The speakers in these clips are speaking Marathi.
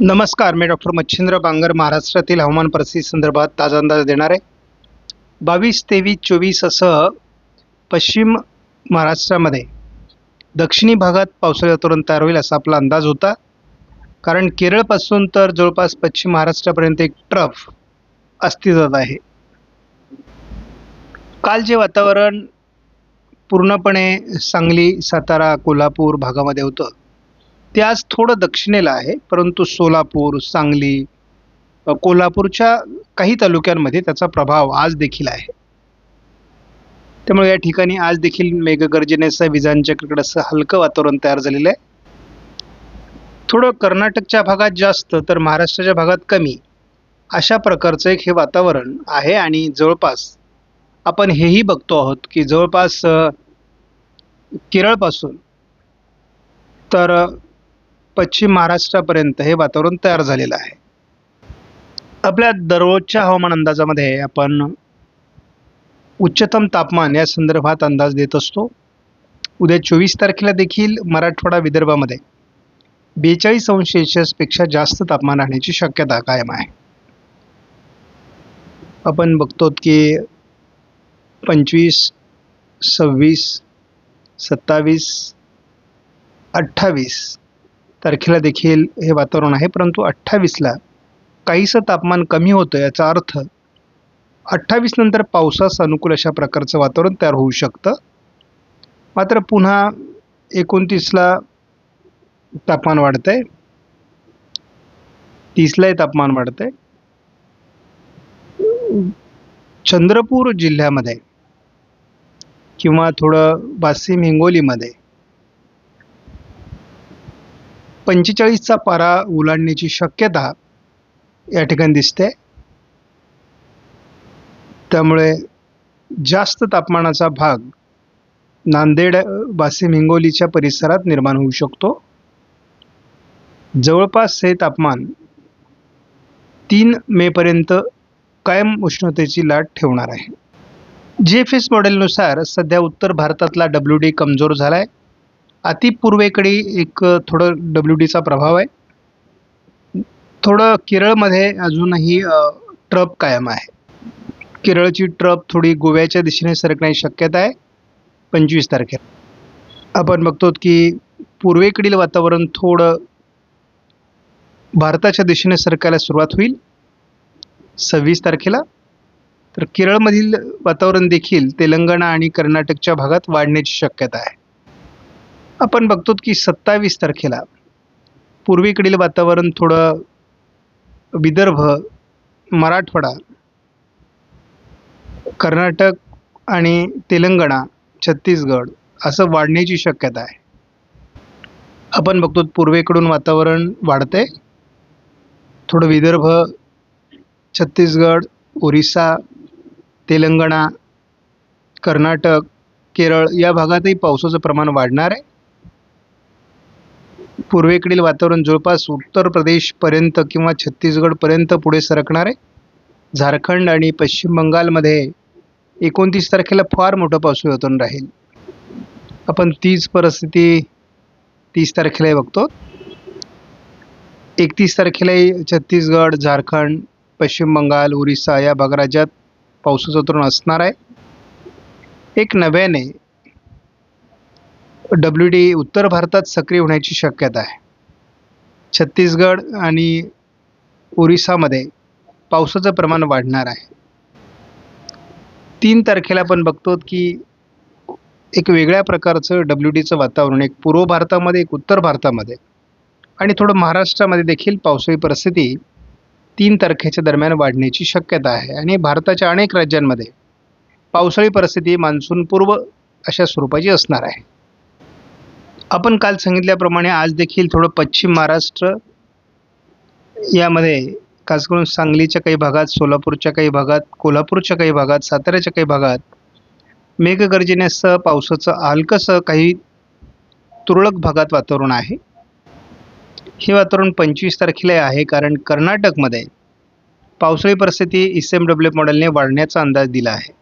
नमस्कार मी डॉक्टर मच्छिंद्र बांगर महाराष्ट्रातील हवामान परिस्थिती संदर्भात ताजा अंदाज देणार आहे. बावीस तेवीस चोवीस असं पश्चिम महाराष्ट्रामध्ये दक्षिणी भागात पावसाळी वातावरण तयार होईल असा आपला अंदाज होता. कारण केरळपासून तर जवळपास पश्चिम महाराष्ट्रापर्यंत एक ट्रफ अस्तित्वात आहे. काल जे वातावरण पूर्णपणे सांगली सातारा कोल्हापूर भागामध्ये होतं ते आज थोडं दक्षिणेला आहे परंतु सोलापूर सांगली कोल्हापूरच्या काही तालुक्यांमध्ये त्याचा प्रभाव आज देखील आहे. त्यामुळे या ठिकाणी आज देखील मेघगर्जनेसह विजांच्या कडकडसह हलकं वातावरण तयार झालेलं आहे. थोडं कर्नाटकच्या भागात जास्त तर महाराष्ट्राच्या भागात कमी. अशा प्रकारचं एक हे वातावरण आहे आणि जवळपास आपण हेही बघतो आहोत की जवळपास केरळपासून तर पश्चिम महाराष्ट्रापर्यंत हे वातावरण तयार झालेलं आहे. आपल्या दररोजच्या हवामान अंदाजामध्ये आपण उच्चतम तापमान या संदर्भात अंदाज देत असतो. उद्या चोवीस तारखेला देखील मराठवाडा विदर्भामध्ये बेचाळीस अंश सेल्सिअसपेक्षा जास्त तापमान राहण्याची शक्यता कायम आहे. आपण बघतो की पंचवीस सव्वीस सत्तावीस अठ्ठावीस तारखेला देखील हे वातावरण आहे. परंतु अठ्ठावीसला काहीसं तापमान कमी होतं याचा अर्थ अठ्ठावीस नंतर पावसास अनुकूल अशा प्रकारचं वातावरण तयार होऊ शकतं. मात्र पुन्हा एकोणतीसला तापमान वाढतं आहे तीसलाही तापमान वाढतं आहे चंद्रपूर जिल्ह्यामध्ये किंवा थोडं वाशिम हिंगोलीमध्ये पंचेचाळीसचा पारा ओलांडण्याची शक्यता या ठिकाणी दिसते. त्यामुळे जास्त तापमानाचा भाग नांदेड वासिम हिंगोलीच्या परिसरात निर्माण होऊ शकतो. जवळपास हे तापमान तीन मेपर्यंत कायम उष्णतेची लाट ठेवणार आहे. जी एफ एस मॉडेलनुसार सध्या उत्तर भारतातला डब्ल्यू डी कमजोर झाला आहे अतिपूर्वेकडे एक थोडं डब्ल्यू डीचा प्रभाव आहे. थोडं केरळमध्ये अजूनही ट्रप कायम आहे. केरळची ट्रप थोडी गोव्याच्या दिशेने सरकण्याची शक्यता आहे. पंचवीस तारखेला. आपण बघतो की पूर्वेकडील वातावरण थोडं भारताच्या दिशेने सरकायला सुरुवात होईल. सव्वीस तारखेला. तर केरळमधील वातावरण देखील तेलंगणा आणि कर्नाटकच्या भागात वाढण्याची शक्यता आहे. आपण बघतो की सत्तावीस तारखेला पूर्वेकडील वातावरण थोडं विदर्भ मराठवाडा कर्नाटक आणि तेलंगणा छत्तीसगड असं वाढण्याची शक्यता आहे. आपण बघतो पूर्वेकडून वातावरण वाढते थोडं विदर्भ छत्तीसगड ओरिसा तेलंगणा कर्नाटक केरळ या भागातही पावसाचं प्रमाण वाढणार आहे. पूर्वेकडील वातावरण जवळपास उत्तर प्रदेशपर्यंत किंवा छत्तीसगडपर्यंत पुढे सरकणार आहे. झारखंड आणि पश्चिम बंगालमध्ये एकोणतीस तारखेला फार मोठं पावसाळ्यातून राहील. आपण तीच परिस्थिती तीस तारखेलाही बघतो. एकतीस तारखेलाही छत्तीसगड झारखंड पश्चिम बंगाल ओरिसा या भाग राज्यात पावसाचं वातावरण असणार आहे. एक नव्याने डब्ल्यू डी उत्तर भारतात सक्रिय होण्याची शक्यता आहे. छत्तीसगड आणि ओरिसामध्ये पावसाचं प्रमाण वाढणार आहे. तीन तारखेला आपण बघतो की एक वेगळ्या प्रकारचं डब्ल्यू डीचं वातावरण एक पूर्व भारतामध्ये एक उत्तर भारतामध्ये आणि थोडं महाराष्ट्रामध्ये देखील पावसाळी परिस्थिती तीन तारखेच्या दरम्यान वाढण्याची शक्यता आहे. आणि भारताच्या अनेक राज्यांमध्ये पावसाळी परिस्थिती मान्सूनपूर्व अशा स्वरूपाची असणार आहे. आपण काल सांगितल्याप्रमाणे आज देखील थोडं पश्चिम महाराष्ट्र यामध्ये खास करून सांगलीच्या काही भागात सोलापूरच्या काही भागात कोल्हापूरच्या काही भागात साताऱ्याच्या काही भागात मेघगर्जनेसह पावसाचं हलकंसं काही तुरळक भागात वातावरण आहे. हे वातावरण पंचवीस तारखेला आहे कारण कर्नाटकमध्ये पावसाळी परिस्थिती एस एम डब्ल्यू मॉडेलने वाढण्याचा अंदाज दिला आहे.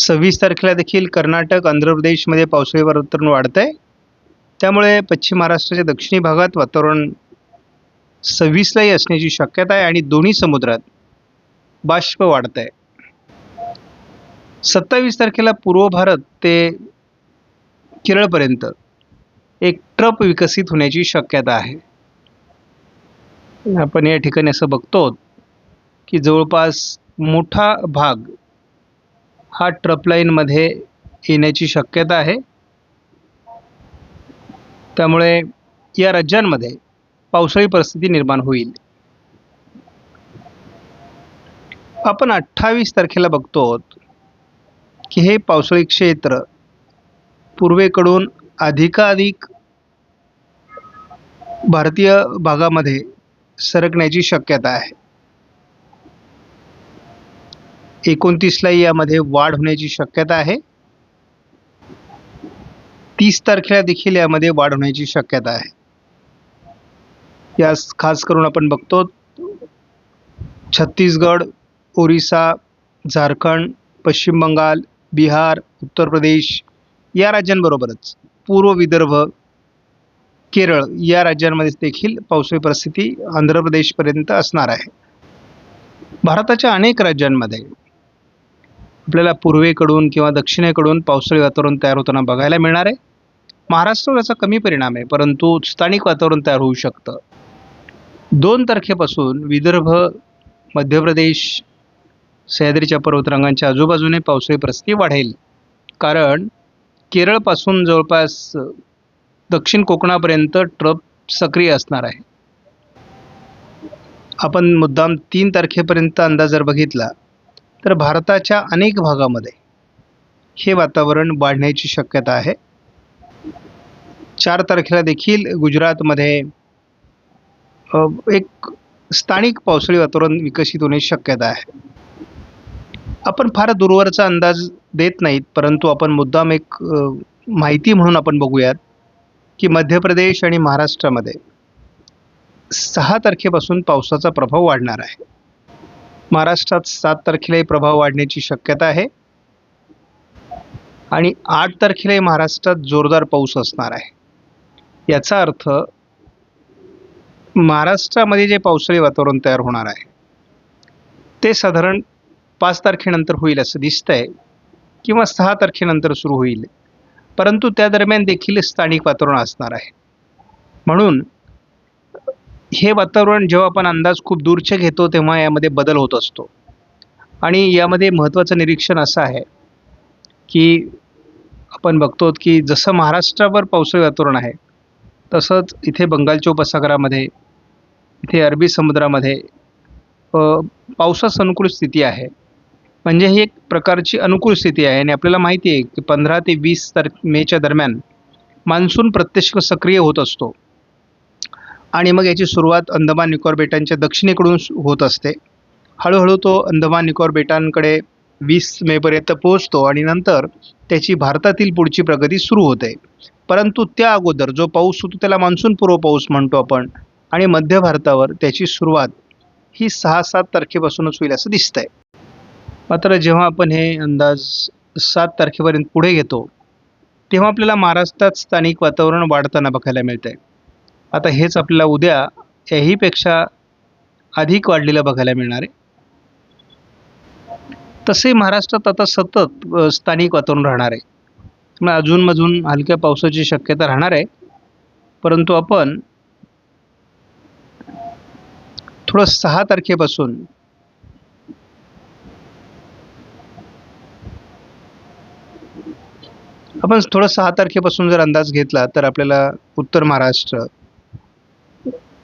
सव्वीस तारखेला देखील कर्नाटक आंध्र प्रदेशमध्ये पावसाळी वातावरण वाढतं आहे त्यामुळे पश्चिम महाराष्ट्राच्या दक्षिणी भागात वातावरण सव्वीसलाही असण्याची शक्यता आहे आणि दोन्ही समुद्रात बाष्प वाढत आहे सत्तावीस तारखेला पूर्व भारत ते केरळपर्यंत एक ट्रप विकसित होण्याची शक्यता आहे. आपण या ठिकाणी असं बघतो की जवळपास मोठा भाग हा ट्रप लाईनमध्ये येण्याची शक्यता आहे. त्यामुळे या राज्यांमध्ये पावसाळी परिस्थिती निर्माण होईल. आपण अठ्ठावीस तारखेला बघतो की हे पावसाळी क्षेत्र पूर्वेकडून अधिकाधिक भारतीय भागामध्ये सरकण्याची शक्यता आहे. एकोणतीसला यामध्ये वाढ होण्याची शक्यता आहे. तीस तारखेला देखील यामध्ये वाढ होण्याची शक्यता आहे. यास खास करून आपण बघतो छत्तीसगड ओरिसा झारखंड पश्चिम बंगाल बिहार उत्तर प्रदेश या राज्यांबरोबरच पूर्व विदर्भ केरळ या राज्यांमध्ये देखील पावसाळी परिस्थिती आंध्र प्रदेशपर्यंत असणार आहे. भारताच्या अनेक राज्यांमध्ये आपल्याला पूर्वेकडून किंवा दक्षिणेकडून पावसाळी वातावरण तयार होताना बघायला मिळणार आहे. महाराष्ट्रावर याचा कमी परिणाम आहे परंतु स्थानिक वातावरण तयार होऊ शकतं. दोन तारखेपासून विदर्भ मध्य प्रदेश सह्याद्रीच्या पर्वतरांगांच्या आजूबाजूने पावसाळी परिस्थिती वाढेल. कारण केरळपासून जवळपास दक्षिण कोकणापर्यंत ट्रप सक्रिय असणार आहे. आपण मुद्दाम तीन तारखेपर्यंत अंदाज जर बघितला तर भारताच्या अनेक भागामध्ये हे वातावरण वाढण्याची शक्यता आहे. चार तारखेला देखील गुजरातमध्ये एक स्थानिक पावसाळी वातावरण विकसित होण्याची शक्यता आहे. आपण फार दूरवरचा अंदाज देत नाहीत परंतु आपण मुद्दाम एक माहिती म्हणून आपण बघूयात की मध्य प्रदेश आणि महाराष्ट्रामध्ये सहा तारखेपासून पावसाचा प्रभाव वाढणार आहे. महाराष्ट्रात सात तारखेलाही प्रभाव वाढण्याची शक्यता आहे. आणि आठ तारखेलाही महाराष्ट्रात जोरदार पाऊस असणार आहे. याचा अर्थ महाराष्ट्रामध्ये जे पावसाळी वातावरण तयार होणार आहे ते साधारण पाच तारखेनंतर होईल असं दिसतंय किंवा सहा तारखेनंतर सुरू होईल. परंतु त्या दरम्यान देखील स्थानिक वातावरण असणार आहे. म्हणून हे वातावरण जेव्हा आपण अंदाज खूप दूरचे घेतो तेव्हा यामध्ये बदल होत असतो. आणि यामध्ये महत्त्वाचं निरीक्षण असं आहे की आपण बघतो की जसं महाराष्ट्रावर पावसाळी वातावरण आहे तसंच इथे बंगालच्या उपसागरामध्ये इथे अरबी समुद्रामध्ये पावसास अनुकूल स्थिती आहे. म्हणजे ही एक प्रकारची अनुकूल स्थिती आहे आणि आपल्याला माहिती आहे की पंधरा ते वीस तार मेच्या दरम्यान मान्सून प्रत्यक्ष सक्रिय होत असतो. आणि मग याची सुरुवात अंदमान निकोबार बेटांच्या दक्षिणेकडून होत असते. हळूहळू तो अंदमान निकोबार बेटांकडे वीस मेपर्यंत पोहोचतो आणि नंतर त्याची भारतातील पुढची प्रगती सुरू होते. परंतु त्या अगोदर जो पाऊस होतो त्याला मान्सून पूर्व पाऊस म्हणतो आपण आणि मध्य भारतावर त्याची सुरुवात ही सहा सात तारखेपासूनच होईल असं दिसतंय. मात्र जेव्हा आपण हे अंदाज सात तारखेपर्यंत पुढे घेतो तेव्हा आपल्याला महाराष्ट्रात स्थानिक वातावरण वाढताना बघायला मिळतंय. आता हेच आपल्याला उद्या याहीपेक्षा अधिक वाढलेलं बघायला मिळणार आहे. तसे महाराष्ट्रात आता सतत स्थानिक वातावरण राहणार आहे. मग अजूनमधून हलक्या पावसाची शक्यता राहणार आहे. परंतु आपण थोडं सहा तारखेपासून आपण थोडं सहा तारखेपासून जर अंदाज घेतला तर आपल्याला उत्तर महाराष्ट्र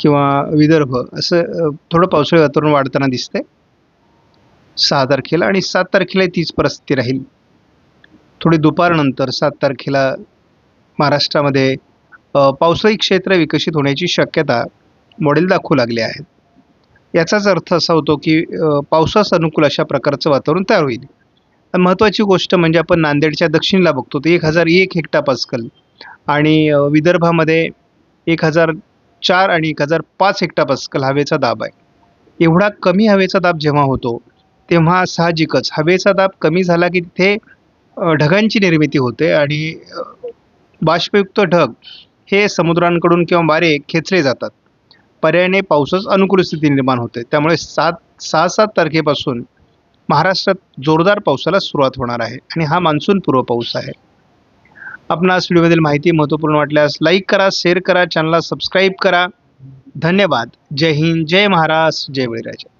किंवा विदर्भ असं थोडं पावसाळी वातावरण वाढताना दिसतंय. सहा तारखेला आणि सात तारखेला तीच परिस्थिती राहील. थोडी दुपारनंतर सात तारखेला महाराष्ट्रामध्ये पावसाळी क्षेत्र विकसित होण्याची शक्यता मॉडेल दाखवू लागले आहेत. याचाच अर्थ असा होतो की पावसास अनुकूल अशा प्रकारचं वातावरण तयार होईल. आणि महत्त्वाची गोष्ट म्हणजे आपण नांदेडच्या दक्षिणला बघतो ते एक हजार एक हेक्टा पास्कल आणि विदर्भामध्ये एक हजार चार आणि एक हजार पाच हेक्टापास्कल हवेचा दाब आहे. एवढा कमी हवेचा दाब जेव्हा होतो तेव्हा साहजिकच हवेचा दाब कमी झाला की तिथे ढगांची निर्मिती होते आणि बाष्पयुक्त ढग हे समुद्रांकडून किंवा वारे खेचले जातात. पर्यायाने पाऊसच अनुकूल स्थिती निर्माण होते. त्यामुळे सात सहा सात तारखेपासून महाराष्ट्रात जोरदार पावसाला सुरुवात होणार आहे आणि हा मान्सून पूर्व पाऊस आहे. आपणास व्हिडिओमधील माहिती महत्त्वपूर्ण वाटल्यास लाईक करा शेअर करा चॅनलला सबस्क्राईब करा. धन्यवाद. जय हिंद जय महाराष्ट्र जय बळीराजा.